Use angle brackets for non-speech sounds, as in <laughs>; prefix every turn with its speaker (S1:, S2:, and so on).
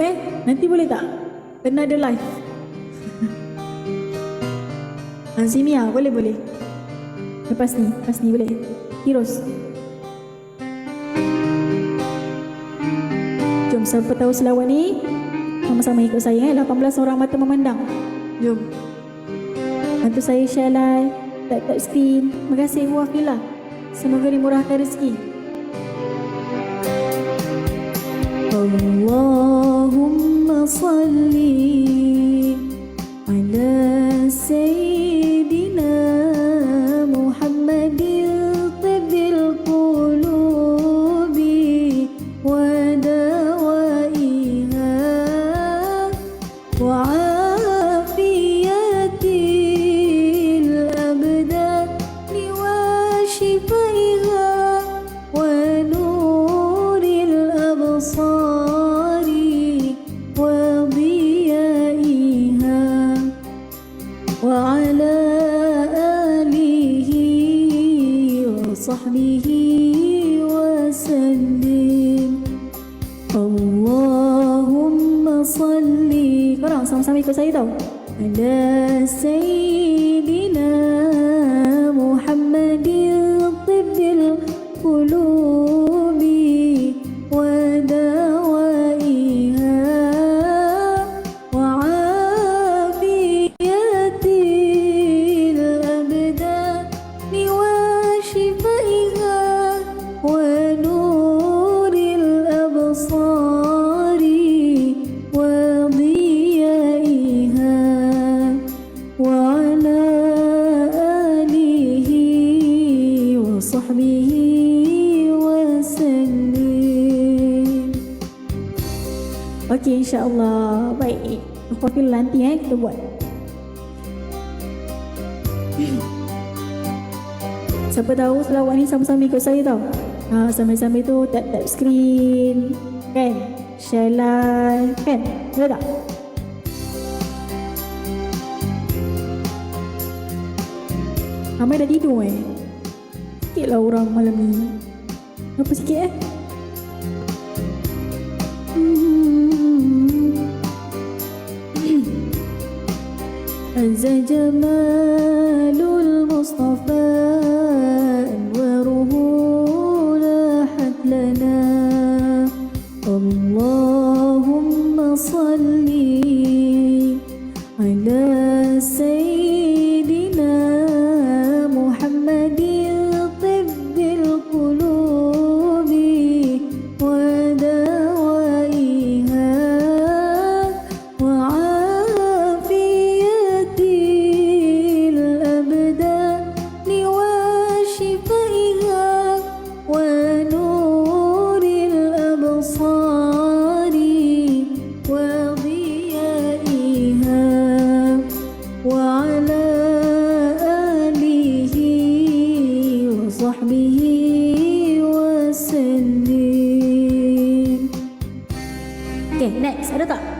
S1: Eh, nanti boleh tak? Kena ada live. <laughs> Azimia, boleh boleh. Lepas ni, lepas ni boleh. Heroes. Jom siapa tahu selawat ni sama-sama ikut saya eh 18 orang mata memandang. Jom. Bantu saya share live, tap tap screen. Terima kasih Bu Afilah. Semoga dimurahkan rezeki. Allahumma وصلي على سيدنا محمد طب القلوب ودوائها وعلى وصحبه وسلم اللهم صل Korang sama-sama ikut saya tau Ala Sayyidina وصحبه وسلم Okey insyaAllah Baik Aku akan nanti eh kita buat <clears throat> Siapa tahu selawat ni sama-sama ikut saya tau ha, Sambil-sambil tu tap-tap screen Kan Share live Kan Boleh tak? Ramai dah tidur eh Sikit lah orang malam ni. Apa sikit eh? هذا جمال المصطفى أنواره لاحت لنا اللهم صل ねなれだ。